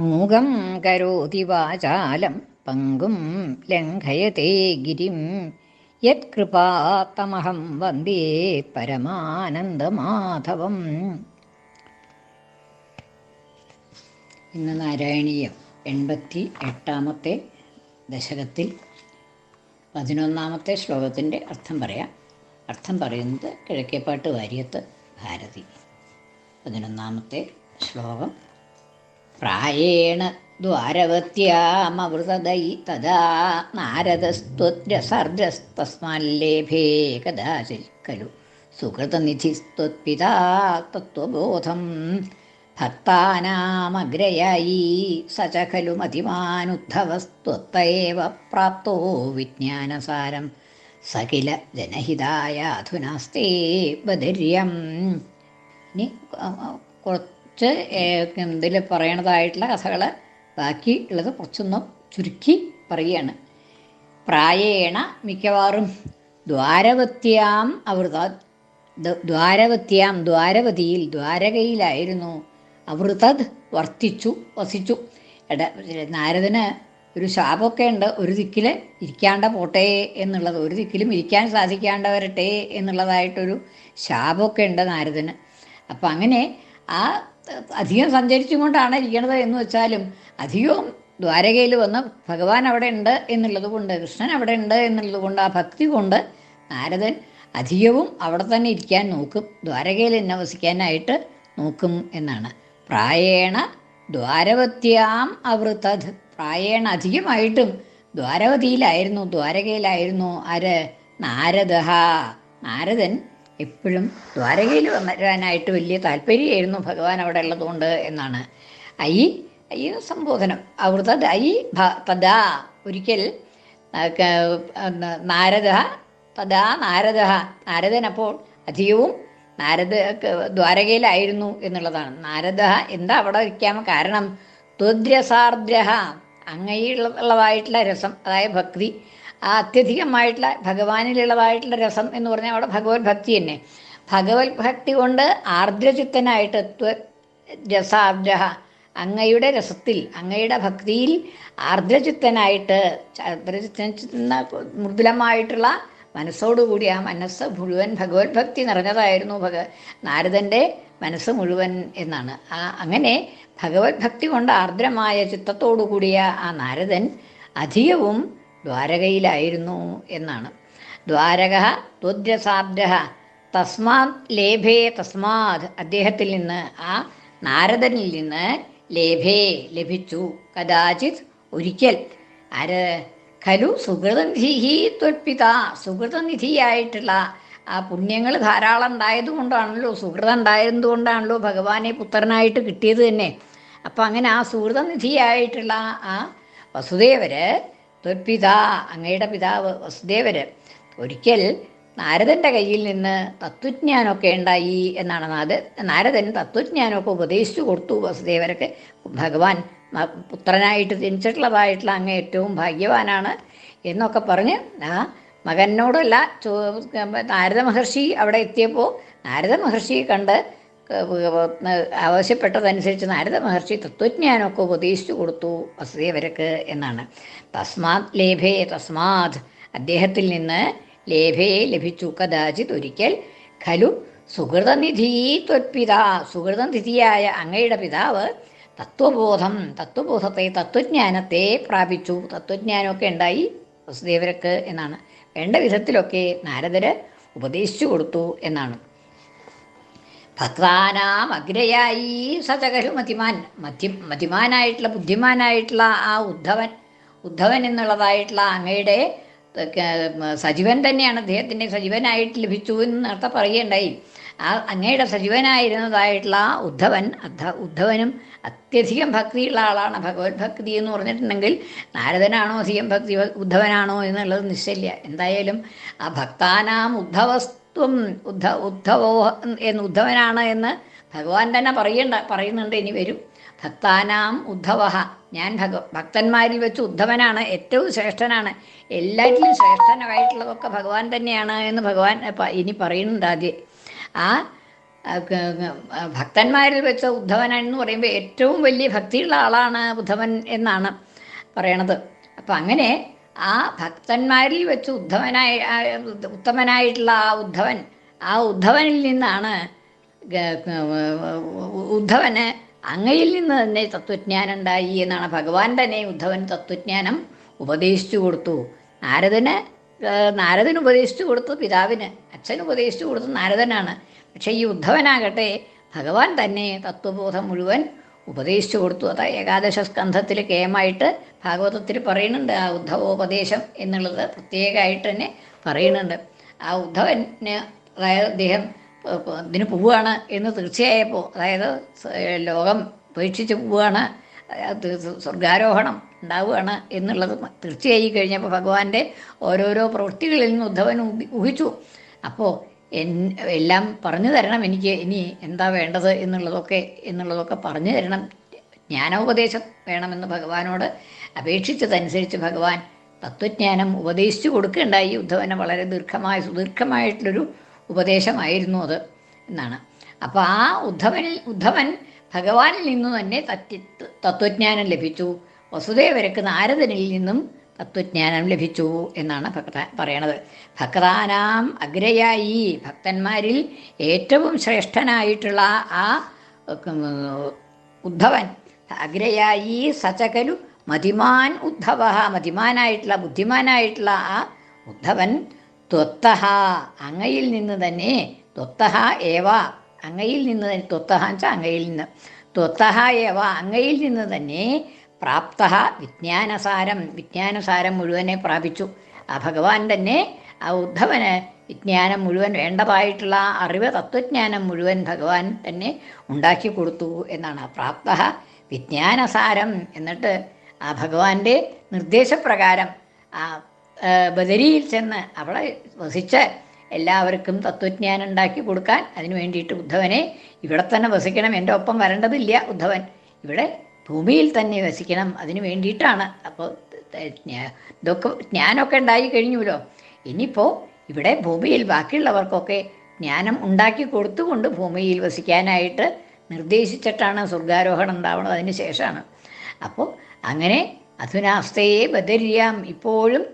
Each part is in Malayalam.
മൂകം കരോതി വാചാലം പങ്കും ലംഘയത്തെ ഗിരിം. യത്കൃപാത്തമഹം വന്ദേ പരമാനന്ദമാധവം. ഇന്ന് നാരായണീയം എൺപത്തി എട്ടാമത്തെ ദശകത്തിൽ പതിനൊന്നാമത്തെ ശ്ലോകത്തിന്റെ അർത്ഥം പറയാം. അർത്ഥം പറയുന്നത് കിഴക്കേപ്പാട്ട് വാര്യത്ത് ഭാരതി. പതിനൊന്നാമത്തെ ശ്ലോകം പ്രായേണ ദ്വാരവത്യാമവൃതദൈ തദാ നാരദസ്ത്വദ്രസർജസ്തസ്മാല്ലേഭേ കദാചിൽ ഖലു സുഹൃതനിധിസ്ത്വത്പിതാ തത്വബോധം ഭക്താനാമഗ്രയായി സ ച ഖലു മതിമാനുദ്ധവസ്ത്വത്തയേവ പ്രാപ്തോ വിജ്ഞാനസാരം. സകില ജനഹിതായ അധുനാസ്തേ ബദര്യം ഇനി കുറച്ച് ഇതിൽ പറയണതായിട്ടുള്ള കഥകൾ ബാക്കി ഉള്ളത് കുറച്ചൊന്നും ചുരുക്കി പറയുകയാണ്. പ്രായേണ മിക്കവാറും ദ്വാരവത്യാം അവൃത ദ്വാരവത്യാം ദ്വാരവതിയിൽ ദ്വാരകയിലായിരുന്നു. അവൃതത് വർത്തിച്ചു വസിച്ചു. എട നാരദന് ഒരു ശാപമൊക്കെ ഉണ്ട്. ഒരു ദിക്കിൽ ഇരിക്കാണ്ട പോട്ടെ എന്നുള്ളത് ഒരു ദിക്കിലും ഇരിക്കാൻ സാധിക്കാണ്ട വരട്ടെ എന്നുള്ളതായിട്ടൊരു ശാപമൊക്കെ ഉണ്ട് നാരദന്. അപ്പം അങ്ങനെ ആ അധികം സഞ്ചരിച്ചും കൊണ്ടാണ് ഇരിക്കണത് എന്ന് വെച്ചാലും അധികവും ദ്വാരകയിൽ വന്ന് ഭഗവാൻ അവിടെ ഉണ്ട് എന്നുള്ളത് കൊണ്ട് കൃഷ്ണൻ അവിടെ ഉണ്ട് എന്നുള്ളത് കൊണ്ട് ആ ഭക്തി കൊണ്ട് നാരദൻ അധികവും അവിടെ തന്നെ ഇരിക്കാൻ നോക്കും. ദ്വാരകയിൽ തന്നെ വസിക്കാനായിട്ട് നോക്കും എന്നാണ്. പ്രായേണ ദ്വാരവത്യാം അവൃത്തത് പ്രായേണ അധികമായിട്ടും ദ്വാരവതിയിലായിരുന്നു ദ്വാരകയിലായിരുന്നു ആര് നാരദ നാരദൻ എപ്പോഴും ദ്വാരകയിൽ വരാനായിട്ട് വലിയ താല്പര്യമായിരുന്നു ഭഗവാൻ അവിടെ ഉള്ളതുകൊണ്ട് എന്നാണ്. ഐ ഐ സംബോധനം. അവിടുത്തെ ഐ തദാ ഒരിക്കൽ നാരദ പദാ നാരദ. നാരദൻ അപ്പോൾ അധികവും നാരദ ദ്വാരകയിലായിരുന്നു എന്നുള്ളതാണ്. നാരദ എന്താ അവിടെ ഇരിക്കാൻ കാരണം? ത്വദ്രസാർദ്രഹ. അങ്ങയുള്ളതായിട്ടുള്ള രസം. അതായത് ഭക്തി. ആ അത്യധികമായിട്ടുള്ള ഭഗവാനിലുള്ളതായിട്ടുള്ള രസം എന്ന് പറഞ്ഞാൽ അവിടെ ഭഗവത് ഭക്തി തന്നെ. ഭഗവത് ഭക്തി കൊണ്ട് ആർദ്രചിത്തനായിട്ട് രസാർദ്രഹ അങ്ങയുടെ രസത്തിൽ അങ്ങയുടെ ഭക്തിയിൽ ആർദ്രചിത്തനായിട്ട് ആർദ്രചിത്തന മൃദുലമായിട്ടുള്ള മനസ്സോടുകൂടി ആ മനസ്സ് മുഴുവൻ ഭഗവത് ഭക്തി നിറഞ്ഞതായിരുന്നു ഭഗ നാരദന്റെ മനസ്സ് മുഴുവൻ എന്നാണ്. ആ അങ്ങനെ ഭഗവത് ഭക്തി കൊണ്ട് ആർദ്രമായ ചിത്തത്തോടു കൂടിയ ആ നാരദൻ അധികവും ദ്വാരകയിലായിരുന്നു എന്നാണ്. ദ്വാരക ത്വദ്രസാബ്ദ തസ്മാത് ലേഭേ തസ്മാത് അദ്ദേഹത്തിൽ നിന്ന് ആ നാരദനിൽ നിന്ന് ലേഭേ ലഭിച്ചു. കഥാചിത് ഒരിക്കൽ ആര് ഖലു സുഹൃതനിധി ത്വൽപിത സുഹൃതനിധിയായിട്ടുള്ള ആ പുണ്യങ്ങൾ ധാരാളം ഉണ്ടായതുകൊണ്ടാണല്ലോ സുഹൃതം ഉണ്ടായതുകൊണ്ടാണല്ലോ ഭഗവാനെ പുത്രനായിട്ട് കിട്ടിയത് തന്നെ. അപ്പം അങ്ങനെ ആ സുഹൃതനിധിയായിട്ടുള്ള ആ വസുദേവര് ത്വൽപിത അങ്ങയുടെ പിതാവ് വസുദേവര് ഒരിക്കൽ നാരദന്റെ കയ്യിൽ നിന്ന് തത്വജ്ഞാനമൊക്കെ ഉണ്ടായി എന്നാണ് നാദ്. നാരദൻ തത്വജ്ഞാനമൊക്കെ ഉപദേശിച്ചു കൊടുത്തു വസുദേവരൊക്കെ ഭഗവാൻ പുത്രനായിട്ട് ജനിച്ചിട്ടുള്ളതായിട്ടുള്ള അങ്ങ് ഏറ്റവും ഭാഗ്യവാനാണ് എന്നൊക്കെ പറഞ്ഞ് ആ മകനോടല്ല നാരദ മഹർഷി അവിടെ എത്തിയപ്പോൾ നാരദ മഹർഷിയെ കണ്ട് ആവശ്യപ്പെട്ടതനുസരിച്ച് നാരദ മഹർഷി തത്വജ്ഞാനമൊക്കെ ഉപദേശിച്ചു കൊടുത്തു വസുദേവരക്ക് എന്നാണ്. തസ്മാത് ലേഭേ തസ്മാത്. അദ്ദേഹത്തിൽ നിന്ന് ലേഭേ ലഭിച്ചു. കഥാചിത് ഒരിക്കൽ ഖലു സുഹൃതനിധി ത്വത്പിത സുഹൃതനിധിയായ അങ്ങയുടെ പിതാവ് തത്വബോധം തത്വബോധത്തെ തത്വജ്ഞാനത്തെ പ്രാപിച്ചു. തത്വജ്ഞാനമൊക്കെ ഉണ്ടായി വസുദേവരക്ക് എന്നാണ്. വേണ്ട വിധത്തിലൊക്കെ നാരദര് ഉപദേശിച്ചു കൊടുത്തു എന്നാണ്. ഭക്താനാം അഗ്രയായി സചകരു മതിമാൻ മധ്യ മതിമാനായിട്ടുള്ള ബുദ്ധിമാനായിട്ടുള്ള ആ ഉദ്ധവൻ ഉദ്ധവൻ എന്നുള്ളതായിട്ടുള്ള അങ്ങയുടെ സജീവൻ തന്നെയാണ്. അദ്ദേഹത്തിന്റെ സജീവനായിട്ട് ലഭിച്ചു എന്ന് നേരത്തെ പറയുകയുണ്ടായി. ആ അങ്ങയുടെ സജീവനായിരുന്നതായിട്ടുള്ള ഉദ്ധവൻ അദ്ധ ഉദ്ധവനും അത്യധികം ഭക്തിയുള്ള ആളാണ്. ഭഗവത് ഭക്തി എന്ന് പറഞ്ഞിട്ടുണ്ടെങ്കിൽ നാരദനാണോ അധികം ഭക്തി ഉദ്ധവനാണോ എന്നുള്ളത് നിശ്ചയില്ല. എന്തായാലും ആ ഭക്താനാം ഉദ്ധവസ്ത്വം ഉദ്ധ ഉദ്ധവോ എന്ന് ഉദ്ധവനാണ് എന്ന് ഭഗവാൻ തന്നെ പറയണ്ട പറയുന്നുണ്ട് ഇനി വരും. ഭക്താനാം ഉദ്ധവ ഞാൻ ഭഗ ഭക്തന്മാരിൽ വെച്ച് ഉദ്ധവനാണ് ഏറ്റവും ശ്രേഷ്ഠനാണ്. എല്ലാറ്റിലും ശ്രേഷ്ഠനായിട്ടുള്ളതൊക്കെ ഭഗവാൻ തന്നെയാണ് എന്ന് ഭഗവാൻ ഇനി പറയുന്നുണ്ട് ആദ്യം. ആ, ഭക്തന്മാരിൽ വെച്ച ഉദ്ധവൻ എന്ന് പറയുമ്പോൾ ഏറ്റവും വലിയ ഭക്തിയുള്ള ആളാണ് ഉദ്ധവൻ എന്നാണ് പറയണത്. അപ്പം അങ്ങനെ ആ ഭക്തന്മാരിൽ വെച്ച് ഉദ്ധവനായി ഉത്തമനായിട്ടുള്ള ആ ഉദ്ധവൻ ആ ഉദ്ധവനിൽ നിന്നാണ് ഉദ്ധവന് അങ്ങയിൽ നിന്ന് തന്നെ തത്വജ്ഞാനം ഉണ്ടായി എന്നാണ് ഭഗവാൻ തന്നെ ഉദ്ധവൻ തത്വജ്ഞാനം ഉപദേശിച്ചു കൊടുത്തു. നാരദന് നാരദന് ഉപദേശിച്ചു കൊടുത്തു പിതാവിന് അച്ഛൻ ഉപദേശിച്ചു കൊടുത്തു നാരദനാണ്. പക്ഷേ ഈ ഉദ്ധവനാകട്ടെ ഭഗവാൻ തന്നെ തത്വബോധം മുഴുവൻ ഉപദേശിച്ചു കൊടുത്തു. അതായത് ഏകാദശ സ്കന്ധത്തിൽ കേമായിട്ട് ഭാഗവതത്തിൽ പറയുന്നുണ്ട് ആ ഉദ്ധവോപദേശം എന്നുള്ളത് പ്രത്യേകമായിട്ട് തന്നെ പറയുന്നുണ്ട്. ആ ഉദ്ധവന് അതായത് അദ്ദേഹം ഇതിന് പോവുകയാണ് എന്ന് തീർച്ചയായപ്പോൾ അതായത് ലോകം ഉപേക്ഷിച്ച് പോവുകയാണ് സ്വർഗാരോഹണം ഉണ്ടാവുകയാണ് എന്നുള്ളത് തീർച്ചയായി കഴിഞ്ഞപ്പോൾ ഭഗവാന്റെ ഓരോരോ പ്രവൃത്തികളിൽ നിന്ന് ഉദ്ധവൻ ഊഹി- ഊഹിച്ചു. അപ്പോൾ എൻ എല്ലാം പറഞ്ഞു തരണം. എനിക്ക് ഇനി എന്താ വേണ്ടത് എന്നുള്ളതൊക്കെ എന്നുള്ളതൊക്കെ പറഞ്ഞു തരണം. ജ്ഞാനോപദേശം വേണമെന്ന് ഭഗവാനോട് അപേക്ഷിച്ചതനുസരിച്ച് ഭഗവാൻ തത്വജ്ഞാനം ഉപദേശിച്ചു കൊടുക്കുകയുണ്ടായി ഉദ്ധവന് വളരെ ദീർഘമായ സുദീർഘമായിട്ടുള്ളൊരു ഉപദേശമായിരുന്നു അത് എന്നാണ്. അപ്പോൾ ആ ഉദ്ധവനിൽ ഉദ്ധവൻ ഭഗവാനിൽ നിന്നു തന്നെ തത്വജ്ഞാനം ലഭിച്ചു. വസുദേവരക്ക് നാരദനിൽ നിന്നും തത്വജ്ഞാനം ലഭിച്ചു എന്നാണ് ഭക്ത പറയണത്. ഭക്താനാം അഗ്രയായി. ഭക്തന്മാരിൽ ഏറ്റവും ശ്രേഷ്ഠനായിട്ടുള്ള ആ ഉദ്ധവൻ. അഗ്രയായി സചകലു മതിമാൻ ഉദ്ധവ. മതിമാനായിട്ടുള്ള ബുദ്ധിമാനായിട്ടുള്ള ആ ഉദ്ധവൻ ത്വത്തഹ. അങ്ങയിൽ നിന്ന് തന്നെ ത്വത്തഹ ഏവ. അങ്ങയിൽ നിന്ന് തന്നെ ത്വത്തഹ അങ്ങയിൽ നിന്ന്. ത്വത്തഹ ഏവ. അങ്ങയിൽ നിന്ന് തന്നെ പ്രാപ്ത വിജ്ഞാനസാരം. വിജ്ഞാനസാരം മുഴുവനെ പ്രാപിച്ചു. ആ ഭഗവാൻ തന്നെ ആ ഉദ്ധവന് വിജ്ഞാനം മുഴുവൻ വേണ്ടതായിട്ടുള്ള അറിവ് തത്വജ്ഞാനം മുഴുവൻ ഭഗവാൻ തന്നെ ഉണ്ടാക്കി കൊടുത്തു എന്നാണ്. പ്രാപ്ത വിജ്ഞാനസാരം എന്നിട്ട് ആ ഭഗവാന്റെ നിർദ്ദേശപ്രകാരം ആ ബദരിയിൽ ചെന്ന് അവിടെ വസിച്ച് എല്ലാവർക്കും തത്വജ്ഞാനം ഉണ്ടാക്കി കൊടുക്കാൻ അതിനു വേണ്ടിയിട്ട് ഉദ്ധവനെ ഇവിടെ തന്നെ വസിക്കണം. എന്റെ ഒപ്പം വരേണ്ടതില്ല ഉദ്ധവൻ. ഇവിടെ ഭൂമിയിൽ തന്നെ വസിക്കണം. അതിനു വേണ്ടിയിട്ടാണ്. അപ്പോൾ ഇതൊക്കെ ജ്ഞാനമൊക്കെ ഉണ്ടായി കഴിഞ്ഞുല്ലോ. ഇനിയിപ്പോൾ ഇവിടെ ഭൂമിയിൽ ബാക്കിയുള്ളവർക്കൊക്കെ ജ്ഞാനം ഉണ്ടാക്കി കൊടുത്തുകൊണ്ട് ഭൂമിയിൽ വസിക്കാനായിട്ട് നിർദ്ദേശിച്ചിട്ടാണ് സ്വർഗാരോഹണം ഉണ്ടാവുന്നത് അതിന് ശേഷമാണ്. അപ്പോൾ അങ്ങനെ അധുനാവസ്ഥയെ ബദരിയാം. ഇപ്പോഴും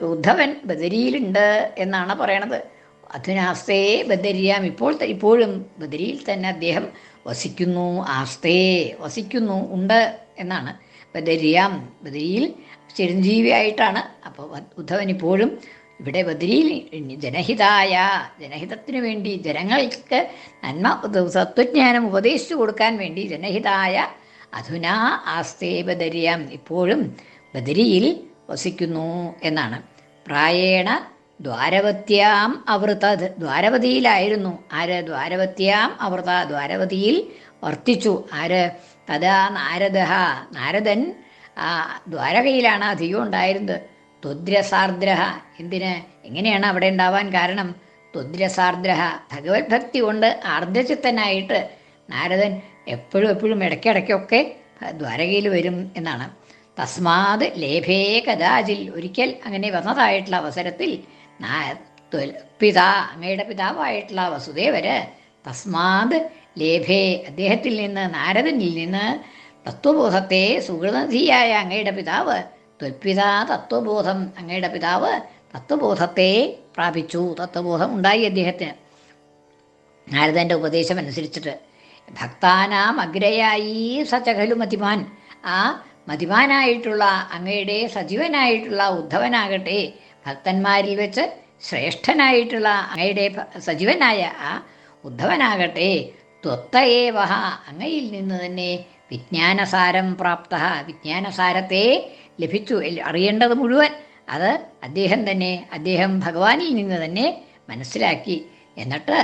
ഉദ്ധവൻ ബദരിയിലുണ്ട് എന്നാണ് പറയണത്. അധുനാവസ്ഥയെ ബദരിയാം. ഇപ്പോൾ ഇപ്പോഴും ബദരിയിൽ തന്നെ അദ്ദേഹം വസിക്കുന്നു ആസ്തേ വസിക്കുന്നു ഉണ്ട് എന്നാണ്. ബദരിയാം ബദരിയിൽ ചിരഞ്ജീവിയായിട്ടാണ്. അപ്പോൾ ഉദ്ധവൻ ഇപ്പോഴും ഇവിടെ ബദരിയിൽ ജനഹിതായ ജനഹിതത്തിനു വേണ്ടി ജനങ്ങൾക്ക് നന്മ തത്വജ്ഞാനം ഉപദേശിച്ചു കൊടുക്കാൻ വേണ്ടി ജനഹിതായ അധുനാ ആസ്തേ ബദരിയാം ഇപ്പോഴും ബദരിയിൽ വസിക്കുന്നു എന്നാണ്. പ്രായേണ ദ്വാരവത്യാം അവൃത ദ്വാരവതിയിലായിരുന്നു ആര്? ദ്വാരവത്യാം അവൃത ദ്വാരവതിയിൽ വർത്തിച്ചു. ആര്? തഥാ നാരദ നാരദൻ ആ ദ്വാരകയിലാണ് അധികം ഉണ്ടായിരുന്നത്. ത്വദ്രസാർദ്രഹ. എന്തിന്? എങ്ങനെയാണ് അവിടെ ഉണ്ടാവാൻ കാരണം? ത്വദ്രസാർദ്രഹ. ഭഗവത് ഭക്തി കൊണ്ട് ആർദ്രചിത്തനായിട്ട് നാരദൻ എപ്പോഴും എപ്പോഴും ഇടയ്ക്കിടയ്ക്കൊക്കെ ദ്വാരകയിൽ വരും എന്നാണ്. തസ്മാത് ലേഭേ കഥാചിൽ. ഒരിക്കൽ അങ്ങനെ വന്നതായിട്ടുള്ള അവസരത്തിൽ പിതാ അങ്ങയുടെ പിതാവായിട്ടുള്ള വസുദേവര് തസ്മാത് ലേഭേ അദ്ദേഹത്തിൽ നിന്ന് നാരദനിൽ നിന്ന് തത്വബോധത്തെ സുഹൃതധിയായ അങ്ങയുടെ പിതാവ് ത്വൽപിതാ തത്വബോധം അങ്ങയുടെ പിതാവ് തത്വബോധത്തെ പ്രാപിച്ചു തത്വബോധം ഉണ്ടായി അദ്ദേഹത്തിന്. നാരദന്റെ ഉപദേശം അനുസരിച്ചിട്ട് ഭക്താനാം അഗ്രയായി സചകലു മതിമാൻ. ആ മതിമാനായിട്ടുള്ള അങ്ങയുടെ സജീവനായിട്ടുള്ള ഉദ്ധവനാകട്ടെ ഭക്തന്മാരിൽ വെച്ച് ശ്രേഷ്ഠനായിട്ടുള്ള അങ്ങയുടെ സജീവനായ ആ ഉദ്ധവനാകട്ടെ ത്വത്തയേവഹ അങ്ങയിൽ നിന്ന് തന്നെ വിജ്ഞാനസാരം പ്രാപ്ത വിജ്ഞാനസാരത്തെ ലഭിച്ചു. അറിയേണ്ടത് മുഴുവൻ അത് അദ്ദേഹം തന്നെ അദ്ദേഹം ഭഗവാനിൽ നിന്ന് തന്നെ മനസ്സിലാക്കി. എന്നിട്ട്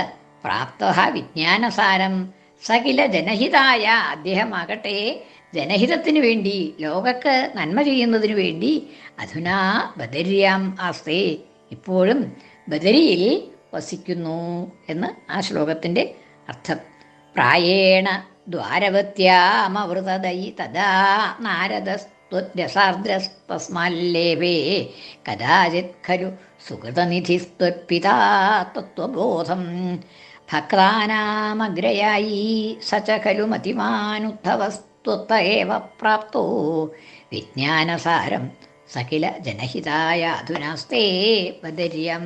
പ്രാപ്ത വിജ്ഞാനസാരം സകില ജനഹിതായ അദ്ദേഹമാകട്ടെ ജനഹിതത്തിന് വേണ്ടി ലോകക്ക് നന്മ ചെയ്യുന്നതിനു വേണ്ടി അധുനാ ബദര്യാം ആസ്തേ. ഇപ്പോഴും ബദരിയിൽ വസിക്കുന്നു എന്ന് ആ ശ്ലോകത്തിന്റെ അർത്ഥം. പ്രായേണ ദ്വാരവത്യാമവൃതദയി തദാ നാരദസ്ത്വരസാർദ്രസ്തസ്മല്ലേഭേ കഥാചിത് ഖലു സുഹൃതനിധിസ്ത്വത്പിതാ തത്വബോധം ഭക്താനാമഗ്രയായി സ ഖലു മതിമാനുദ്ധവസ്ത്വത്ത ഏവ പ്രാപ്തോ? വിജ്ഞാനസാരം സകില ജനഹിതായ അധുനാസ്തേ ബദര്യം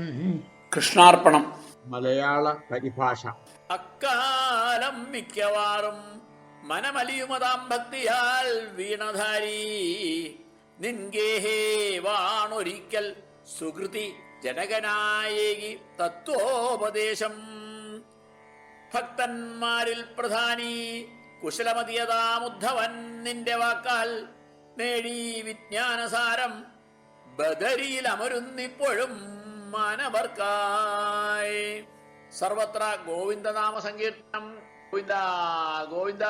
കൃഷ്ണാർപ്പണം. മലയാള പരിഭാഷ. അക്കാലം മിക്കവാറും മനമലിയുമതാം ഭക്തിയാൽ വീണധാരി. നിൻഗേഹേ വാണൊരിക്കൽ സുഹൃതി ജനകനായേകി തത്വോപദേശം. ഭക്തന്മാരിൽ പ്രധാനി കുശലമതിയതാമുദ്ധവൻ നിന്റെ വാക്കാൽ നേടി വിജ്ഞാനസാരം ബദരിയിൽ അമരുന്നിപ്പോഴും മാനവർക്കായി. സർവത്ര ഗോവിന്ദനാമ സങ്കീർത്തനം ഗോവിന്ദ ഗോവിന്ദ.